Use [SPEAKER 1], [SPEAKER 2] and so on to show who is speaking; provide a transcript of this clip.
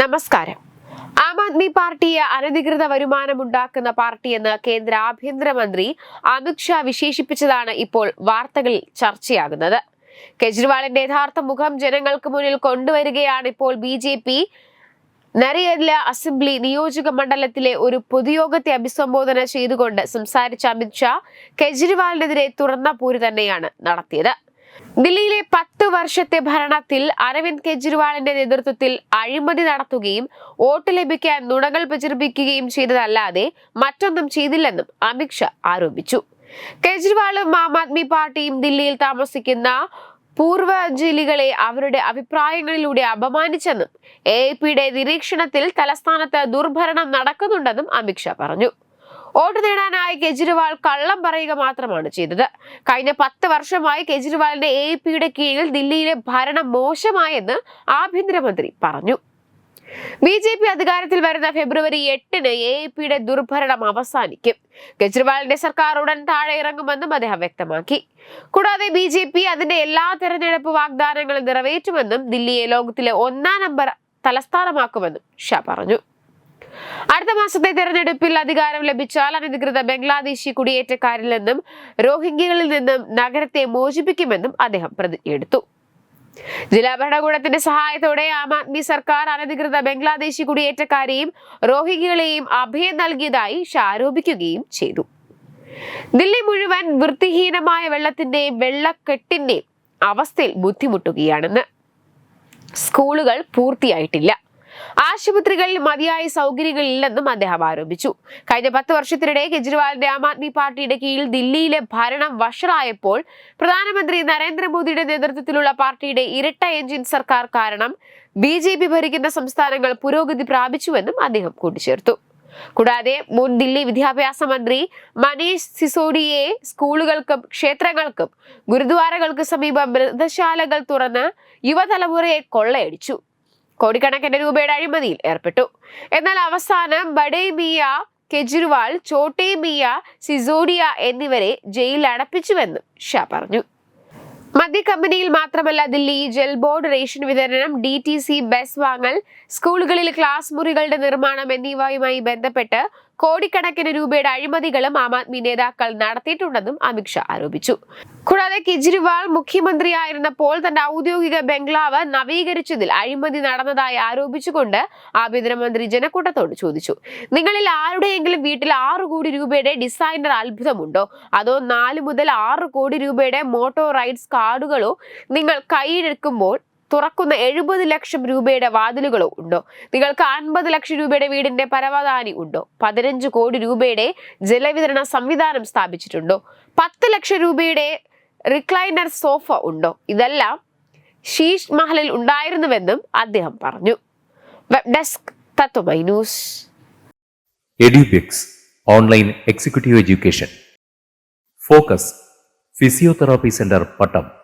[SPEAKER 1] നമസ്കാരം. ആം ആദ്മി പാർട്ടിയെ അനധികൃത വരുമാനമുണ്ടാക്കുന്ന പാർട്ടിയെന്ന് കേന്ദ്ര ആഭ്യന്തരമന്ത്രി അമിത്ഷാ വിശേഷിപ്പിച്ചതാണ് ഇപ്പോൾ വാർത്തകളിൽ ചർച്ചയാകുന്നത്. കെജ്രിവാളിന്റെ യഥാർത്ഥ മുഖം ജനങ്ങൾക്ക് മുന്നിൽ കൊണ്ടുവരികയാണ് ഇപ്പോൾ ബി ജെ പി. നരയല്ല അസംബ്ലി നിയോജക മണ്ഡലത്തിലെ ഒരു പൊതുയോഗത്തെ അഭിസംബോധന ചെയ്തുകൊണ്ട് സംസാരിച്ച അമിത്ഷാ കെജ്രിവാളിനെതിരെ തുറന്ന പോര് തന്നെയാണ് നടത്തിയത്. ദില്ലിയിലെ പത്ത് വർഷത്തെ ഭരണത്തിൽ അരവിന്ദ് കെജ്രിവാളിന്റെ നേതൃത്വത്തിൽ അഴിമതി നടത്തുകയും വോട്ട് ലഭിക്കാൻ നുണകൾ പ്രചരിപ്പിക്കുകയും ചെയ്തതല്ലാതെ മറ്റൊന്നും ചെയ്തില്ലെന്നും അമിത്ഷാ ആരോപിച്ചു. കെജ്രിവാളും ആം ആദ്മി പാർട്ടിയും ദില്ലിയിൽ താമസിക്കുന്ന പൂർവാഞ്ജലികളെ അവരുടെ അഭിപ്രായങ്ങളിലൂടെ അപമാനിച്ചെന്നും എ പിയുടെ നിരീക്ഷണത്തിൽ തലസ്ഥാനത്ത് ദുർഭരണം നടക്കുന്നുണ്ടെന്നും അമിത്ഷാ പറഞ്ഞു. വോട്ട് നേടാനായി കെജ്രിവാൾ കള്ളം പറയുക മാത്രമാണ് ചെയ്തത്. കഴിഞ്ഞ പത്ത് വർഷമായി കെജ്രിവാളിന്റെ എ പിയുടെ കീഴിൽ ദില്ലിയിലെ ഭരണം മോശമായെന്ന് ആഭ്യന്തരമന്ത്രി പറഞ്ഞു. ബി ജെ പി അധികാരത്തിൽ വരുന്ന ഫെബ്രുവരി എട്ടിന് എ പിയുടെ ദുർഭരണം അവസാനിക്കും. കെജ്രിവാളിന്റെ സർക്കാർ ഉടൻ താഴെ ഇറങ്ങുമെന്നും അദ്ദേഹം വ്യക്തമാക്കി. കൂടാതെ ബി ജെ പി അതിന്റെ എല്ലാ തെരഞ്ഞെടുപ്പ് വാഗ്ദാനങ്ങളും നിറവേറ്റുമെന്നും ദില്ലിയെ ലോകത്തിലെ ഒന്നാം നമ്പർ തലസ്ഥാനമാക്കുമെന്നും ഷാ പറഞ്ഞു. അടുത്ത മാസത്തെ തെരഞ്ഞെടുപ്പിൽ അധികാരം ലഭിച്ചാൽ അനധികൃത ബംഗ്ലാദേശി കുടിയേറ്റക്കാരിൽ നിന്നും റോഹിംഗ്യകളിൽ നിന്നും നഗരത്തെ മോചിപ്പിക്കുമെന്നും അദ്ദേഹം പ്രതിജ്ഞയെടുത്തു ജില്ലാ ഭരണകൂടത്തിന്റെ സഹായത്തോടെ ആം ആദ്മി സർക്കാർ അനധികൃത ബംഗ്ലാദേശി കുടിയേറ്റക്കാരെയും റോഹിംഗ്യകളെയും അഭയം നൽകിയതായി ആരോപിക്കുകയും ചെയ്തു. ദില്ലി മുഴുവൻ വൃത്തിഹീനമായ വെള്ളത്തിന്റെയും വെള്ളക്കെട്ടിന്റെയും അവസ്ഥയിൽ ബുദ്ധിമുട്ടുകയാണെന്ന്. സ്കൂളുകൾ പൂർത്തിയായിട്ടില്ല. ആശുപത്രികളിൽ മതിയായ സൗകര്യങ്ങളില്ലെന്നും അദ്ദേഹം ആരോപിച്ചു. കഴിഞ്ഞ പത്ത് വർഷത്തിനിടെ കെജ്രിവാളിന്റെ ആം ആദ്മി പാർട്ടിയുടെ കീഴിൽ ദില്ലിയിലെ ഭരണം വഷളായപ്പോൾ പ്രധാനമന്ത്രി നരേന്ദ്രമോദിയുടെ നേതൃത്വത്തിലുള്ള പാർട്ടിയുടെ ഇരട്ട എഞ്ചിൻ സർക്കാർ കാരണം ബി ജെ പി ഭരിക്കുന്ന സംസ്ഥാനങ്ങൾ പുരോഗതി പ്രാപിച്ചുവെന്നും അദ്ദേഹം കൂട്ടിച്ചേർത്തു. കൂടാതെ മുൻ ദില്ലി വിദ്യാഭ്യാസ മന്ത്രി മനീഷ് സിസോഡിയെ സ്കൂളുകൾക്കും ക്ഷേത്രങ്ങൾക്കും ഗുരുദ്വാരകൾക്ക് സമീപം മൃതശാലകൾ തുറന്ന് യുവതലമുറയെ കൊള്ളയടിച്ചു. കോടിക്കണക്കിന് രൂപയുടെ അഴിമതിയിൽ ഏർപ്പെട്ടു. എന്നാൽ അവസാനം ബഡേ മിയ കെജ്രിവാൾ ചോട്ടെ മിയ സിസോഡിയ എന്നിവരെ ജയിലിൽ അടപ്പിച്ചുവെന്നും ഷാ പറഞ്ഞു. മദ്യ കമ്പനിയിൽ മാത്രമല്ല ദില്ലി ജൽ ബോർഡ് റേഷൻ വിതരണം ഡി ടി സി ബസ് വാങ്ങൽ സ്കൂളുകളിൽ ക്ലാസ് മുറികളുടെ നിർമ്മാണം എന്നിവയുമായി ബന്ധപ്പെട്ട് കോടിക്കണക്കിന് രൂപയുടെ അഴിമതികളും ആം ആദ്മി നേതാക്കൾ നടത്തിയിട്ടുണ്ടെന്നും അമിത്ഷാ ആരോപിച്ചു. കൂടാതെ കെജ്രിവാൾ മുഖ്യമന്ത്രിയായിരുന്നപ്പോൾ തന്റെ ഔദ്യോഗിക ബംഗ്ലാവ് നവീകരിച്ചതിൽ അഴിമതി നടന്നതായി ആരോപിച്ചുകൊണ്ട് ആഭ്യന്തരമന്ത്രി ജനക്കൂട്ടത്തോട് ചോദിച്ചു. നിങ്ങളിൽ ആരുടെയെങ്കിലും വീട്ടിൽ ആറ് കോടി രൂപയുടെ ഡിസൈനർ അത്ഭുതമുണ്ടോ? അതോ നാല് മുതൽ ആറ് കോടി രൂപയുടെ മോട്ടോർ റൈഡ്സ് കാർഡുകളോ നിങ്ങൾ കൈയിഴക്കുമ്പോൾ തുറക്കുന്ന എഴുപത് ലക്ഷം രൂപയുടെ വാതിലുകളോ ഉണ്ടോ? നിങ്ങൾക്ക് അൻപത് ലക്ഷം രൂപയുടെ വീടിന്റെ പരവതാനി ഉണ്ടോ? പതിനഞ്ച് കോടി രൂപയുടെ ജലവിതരണ സംവിധാനം സ്ഥാപിച്ചിട്ടുണ്ടോ? പത്ത് ലക്ഷം രൂപയുടെ റിക്ലൈനർ സോഫ ഉണ്ടോ? ഇതെല്ലാം ഷീഷ് മഹലിൽ ഉണ്ടായിരുന്നുവെന്നും അദ്ദേഹം പറഞ്ഞു. Web desk Tatwamayi
[SPEAKER 2] news. Online executive education. Focus physiotherapy centre Pattom.